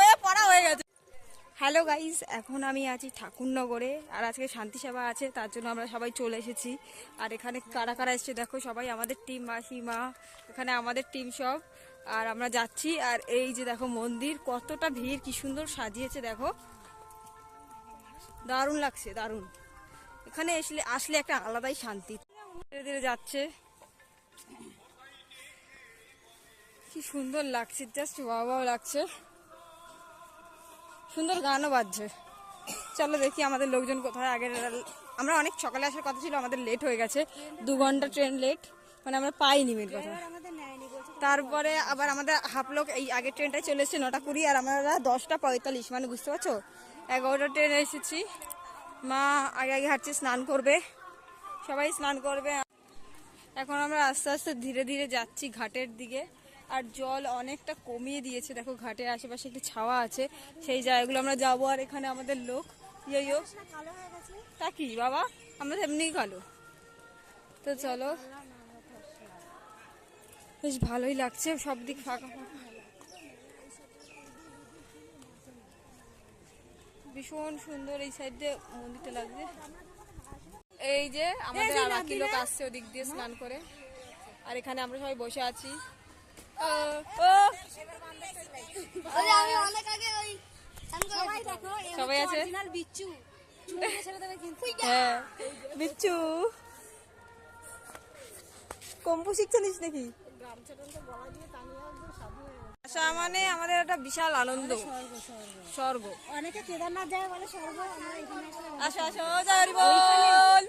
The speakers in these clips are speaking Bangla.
হয়ে হয়ে হ্যালো গাইস এখন আমি আছি ঠাকুরনগরে, আর আজকে শান্তি সেবা আছে, তার জন্য আমরা সবাই চলে এসেছি। আর এখানে কারা কারা এসছে দেখো, সবাই আমাদের টিম মাসি, মা, এখানে আমাদের টিম সব। আর আমরা যাচ্ছি, আর এই যে দেখো মন্দির, কতটা ভিড়, কি সুন্দর সাজিয়েছে দেখো। দারুণ লাগছে, দারুণ। এখানে আসলে আসলে একটা আলাদাই শান্তি। ধীরে ধীরে যাচ্ছে। কি সুন্দর লাগছে জাস্ট বাবাও লাগছে। সুন্দর গানও বাজছে। চলো দেখি আমাদের লোকজন কোথায়। আগে আমরা অনেক সকালে আসার কথা ছিল, আমাদের লেট হয়ে গেছে। দু ঘণ্টা ট্রেন লেট মানে আমরা পাইনি মেন কথা। তারপরে আবার আমাদের হাফ লোক এই আগের ট্রেনটায় চলে এসেছে নটা কুড়ি, আর আমরা দশটা পঁয়তাল্লিশ মানে বুঝতে পারছ? এগারোটা ট্রেনে এসেছি। মা আগে আগে হাঁটছে, স্নান করবে। সবাই স্নান করবে। এখন আমরা আস্তে আস্তে ধীরে ধীরে যাচ্ছি ঘাটের দিকে। আর জল অনেকটা কমিয়ে দিয়েছে। দেখো ঘাটের আশেপাশে একটু ছাওয়া আছে। সেই জায়গাগুলো আমরা যাব আর এখানে আমাদের লোক। ইয়ো ইয়ো। তা কি বাবা? আমরা এমনিই কালো। তো চলো। বেশ ভালোই লাগছে সব দিক ফাঁকা। ফাঁকা ভীষণ সুন্দর এই সাইড দিয়ে মন্দিরটা লাগছে। এই যে আমাদের আর লোক আসছে ওদিক দিয়ে স্নান করে। আর এখানে আমরা সবাই বসে আছি। সবাই আছে? হ্যাঁ। বিচ্ছু। কম্পু শিখছিলিস নাকি? আশা মানে আমাদের একটা বিশাল আনন্দ। স্বর্গ অনেকে কেদারনাথ যায় বলে স্বর্গ আসো আসো জয় বল।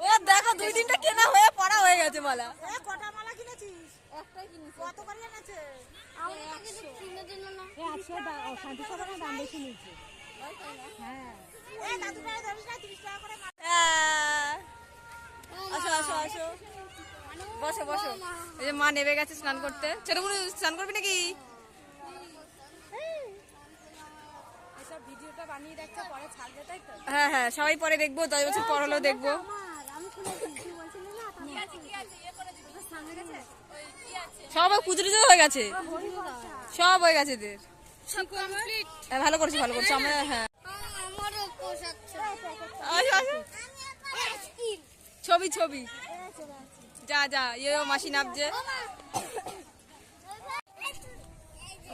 ও দেখো দুই তিনটা কেনা হয়ে পড়া হয়ে গেছে মালা। কটা মালা কিনেছিস? একটাই কিনেছি। কত করে এনেছে? আমরা তো কিনে দিল না। এ আজকে শান্তি সভার দাম বেশি নিয়েছে। হ্যাঁ। এই দাদু টাকা ধরিস না 30 টাকা করে। আসো আসো আসো। বসো বসো। এই যে মা নেমে গেছে স্নান করতে। ছোট বোন স্নান করবি নাকি? ভিডিওটা বানিয়ে রাখছে পরে ছাড়বে তাই তো? হ্যাঁ হ্যাঁ সবাই পরে দেখব দশ বছর পর হলেও দেখব। আমার আমি শুনেছি কি বলছিলি না ইয়ে সব কুচুরি হয়ে গেছে? সব হয়ে গেছে এদের। হ্যাঁ, ভালো করছি ভালো করছি। আমরা হ্যাঁ। আসো, আসো। ছবি ছবি। যা যা ইয়ে ও মাসি নামছে।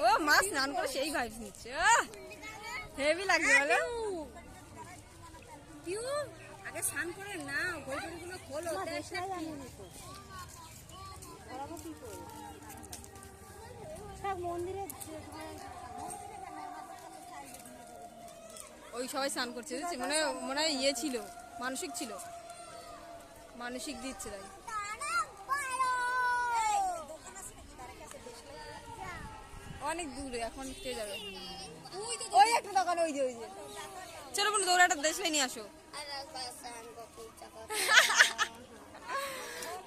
ও মা। স্নান করে সেই ভাইব নিচ্ছে। হেভি লাগছে বলো। আগে স্নান করে না মন্দিরে ওই সবাই স্নান করছে মনে মনে হয় ইয়ে ছিল মানসিক ছিল। মানসিক দিচ্ছে তাই। অনেক দূরে এখন কে যাবে ওই একটা দোকান ওই যে ওই যে। চলো বোন দৌড়ে একটা দেশ নিয়ে আসো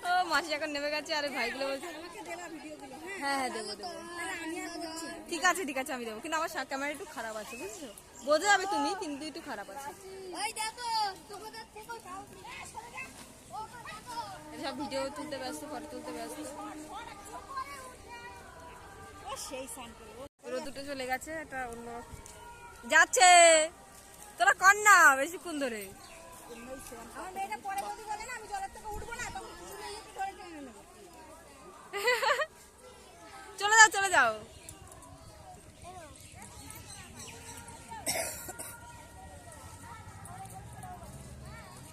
ও মাসি এখন নেমে গেছে আরে ভাইগুলো বলছে হ্যাঁ হ্যাঁ দেবো দেবো। ঠিক আছে ঠিক আছে আমি দেবো। কিন্তু আমার ক্যামেরা একটু খারাপ আছে বুঝছ? বোঝা যাবে তুমি কিন্তু একটু খারাপ আছে। সব ভিডিও তুলতে ব্যস্ত ফটো তুলতে ব্যস্ত। দুটো চলে গেছে একটা অন্য যাচ্ছে! তোরা কর না বেশিক্ষণ ধরে। চলে যাও চলে যাও।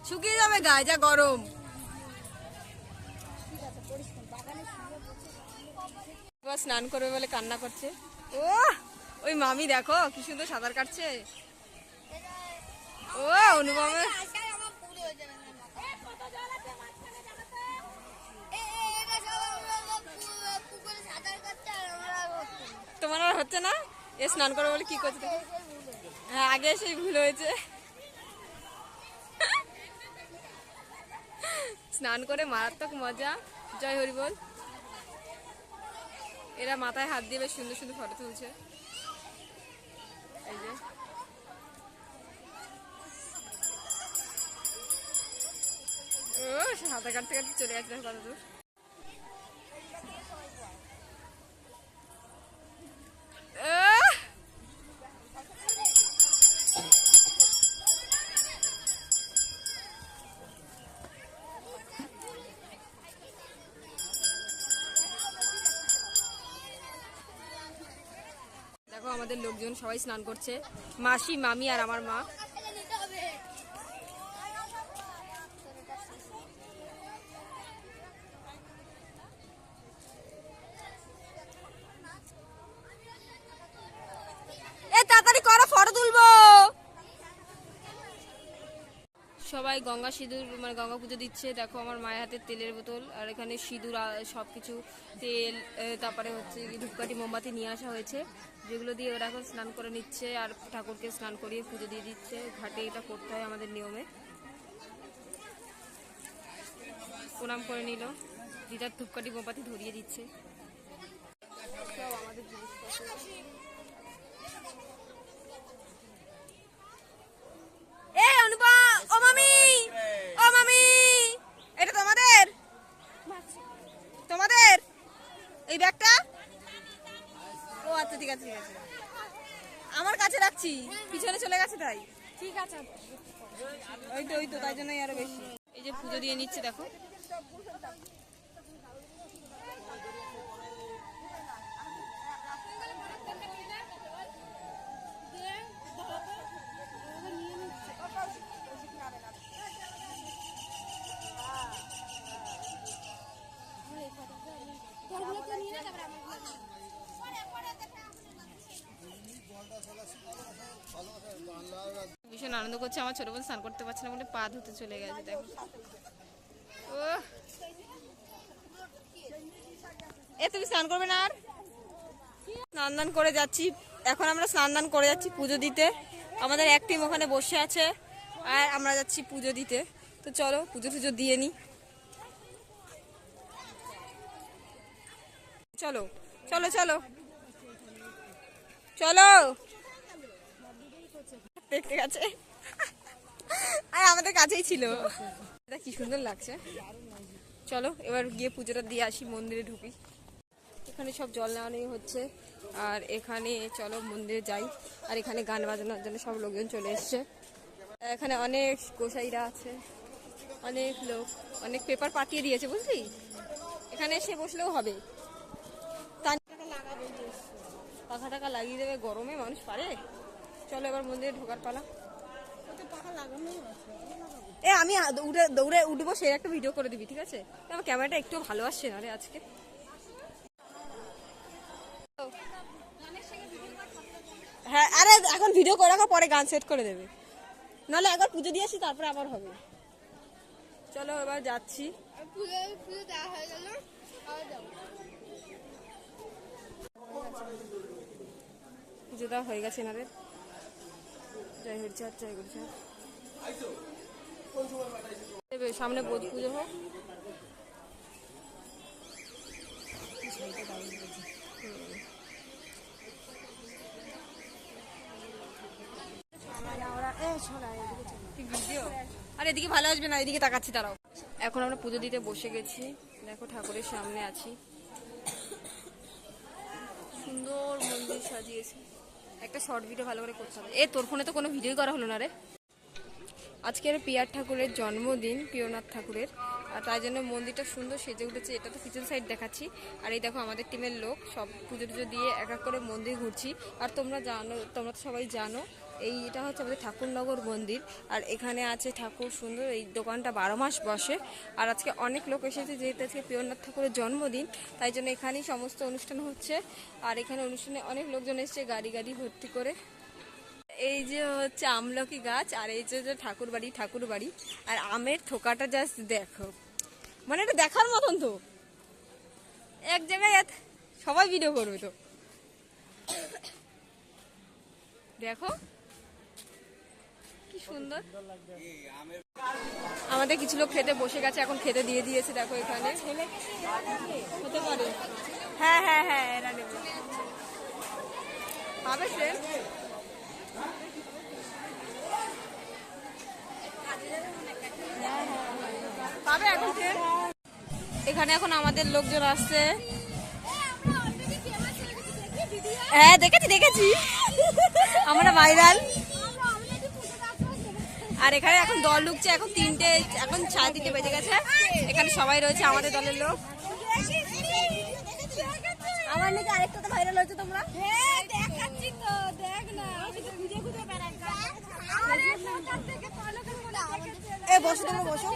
শুকিয়ে যাবে গায়ে যা গরম। স্নান করবে বলে কান্না করছে। ও ওই মামি দেখো, কি সুন্দর সাঁতার কাটছে। ও, অনুপমে তোমার আর হচ্ছে না? এ স্নান করবে বলে কি করছে হ্যাঁ আগে সেই ভুল হয়েছে। স্নান করে মারাত্মক মজা। জয় হরি বল। এরা মাথায় হাত দিয়ে বেশ সুন্দর সুন্দর ফটো তুলছে। এই যে। ও সাঁতার কাটতে কাটতে চলে দেখো কত দূর আমাদের লোকজন সবাই স্নান করছে মাসি মামি আর আমার মা এ তাড়াতাড়ি করো ফটো তুলবো সবাই গঙ্গা সিঁদুর মানে গঙ্গা পুজো দিচ্ছে। দেখো আমার মায়ের হাতে তেলের বোতল, আর এখানে সিঁদুর সব কিছু তেল তারপরে হচ্ছে ধূপকাঠি, মোমবাতি নিয়ে আসা হয়েছে। যেগুলো দিয়ে ওরা এখন স্নান করে নিচ্ছে, আর ঠাকুরকে স্নান করিয়ে পুজো দিয়ে দিচ্ছে। ঘাটে এটা করতে হয় আমাদের নিয়মে। প্রণাম করে নিল। দিদার ধূপকাঠি, মোমবাতি ধরিয়ে দিচ্ছে। সব আমাদের জিনিসপত্র এ অনুপা ও মামি ও মামি এটা তোমাদের তোমাদের এই ব্যাগটা ও আচ্ছা ঠিক আছে ঠিক আছে। আমার কাছে রাখছি পিছনে চলে গেছে তাই। ঠিক আছে। ওই তো ওই তো তাই জন্যই আরও বেশি। এই যে পুজো দিয়ে নিচ্ছে দেখো। আনন্দ করছে, আমার ছোট বোন স্নান করতে পারছে না বলে পা ধুতে চলে গেছে, দেখো। ও এ, তুমি স্নান করবে না আর? স্নান দান করে যাচ্ছি। এখন আমরা স্নান দান করে যাচ্ছি পুজো দিতে। আমাদের এক টিম ওখানে বসে আছে, আর আমরা যাচ্ছি পুজো দিতে। তো চলো, পুজো টুজো দিয়ে নি। চলো চলো চলো। চলো। দেখতে গেছে। আর আমাদের কাছেই ছিল। কি সুন্দর লাগছে। চলো, এবার গিয়ে পুজোটা দিয়ে আসি, মন্দিরে ঢুকি। এখানে সব জল নেওয়া হচ্ছে। আর এখানে, চলো, মন্দিরে যাই। আর এখানে গান বাজানোর জন্য সব লোকজন চলে এসছে। এখানে অনেক গোসাইরা আছে, অনেক লোক, অনেক পেপার পাঠিয়ে দিয়েছে, বুঝলি? এখানে এসে বসলেও হবে। পাখা টাকা লাগিয়ে দেবে, গরমে মানুষ পারে। চলো, এবার মন্দিরে ঢোকার পালা। এ, আমি দৌড়ে উঠবো সেই একটা ভিডিও করে দিবি, ঠিক আছে? আমার ক্যামেরাটা একটু ভালো আসছে না রে আজকে। হ্যাঁ আরে, এখন ভিডিও করে রাখো, পরে গান সেট করে দেবে। নাহলে একবার পুজো দিয়ে আসি, তারপরে আবার হবে। চলো, এবার যাচ্ছি। পুজো দেওয়া হয়ে গেছে এনাদের গুরুচাঁদ এবার সামনে বোধ পুজো হোক। আর এদিকে ভালো আসবে না এদিকে তাকাচ্ছি তারাও এখন আমরা পুজো দিতে বসে গেছি। দেখো ঠাকুরের সামনে আছি। সুন্দর মন্দির সাজিয়েছে। একটা শর্ট ভিডিও ভালো করে করতে হবে। এ, তোর ফোনে তো কোনো ভিডিওই করা হলো না রে। আজকের পিয়ার ঠাকুরের জন্মদিন, প্রিয়নাথ ঠাকুরের। আর তাই জন্য মন্দিরটা সুন্দর সেজে উঠেছে, এটা তো পিছন সাইড দেখাচ্ছি। আর এই দেখো আমাদের টিমের লোক, সব পুজো টুজো দিয়ে এক এক করে মন্দির ঘুরছি। আর তোমরা জানো, তোমরা তো সবাই জানো এই এটা হচ্ছে আমাদের ঠাকুরনগর মন্দির। আর এখানে আছে ঠাকুর সুন্দর, এই দোকানটা বারো মাস বসে। আর আজকে অনেক লোক এসেছে, যেহেতু আজকে প্রিয়নাথ ঠাকুরের জন্মদিন, তাই জন্য এখানেই সমস্ত অনুষ্ঠান হচ্ছে। আর এখানে অনুষ্ঠানে অনেক লোকজন এসছে, গাড়ি গাড়ি ভর্তি করে। এই যে হচ্ছে আমলকি গাছ, আর এই যে ঠাকুর বাড়ি ঠাকুর বাড়ি। আর আমের থোকাটা জাস্ট দেখো। মানে এটা দেখার মতন তো। এক জায়গায় সবাই ভিডিও করবে তো। দেখো। কি সুন্দর। আমাদের কিছু লোক খেতে বসে গেছে, এখন খেতে দিয়ে দিয়েছে, দেখো এখানে। হতে পারে। হ্যাঁ হ্যাঁ হ্যাঁ পাবে সে। পাবে এখন ট্রেন এখানে এখন আমাদের লোকজন আসছে। হ্যাঁ দেখেছি দেখেছি। আমরা ভাইরাল। আর এখানে এখন দল ঢুকছে এখন তিনটে এখন সাড়ে তিনটে বেজে গেছে। এখানে সবাই রয়েছে আমাদের দলের লোক। আমার নাকি আরেকটা তো ভাইরাল হয়েছে তোমরা। দেখাচ্ছি তো দেখ না। খুঁজে খুঁজে বেড়াই এ বসো তোমরা বসো।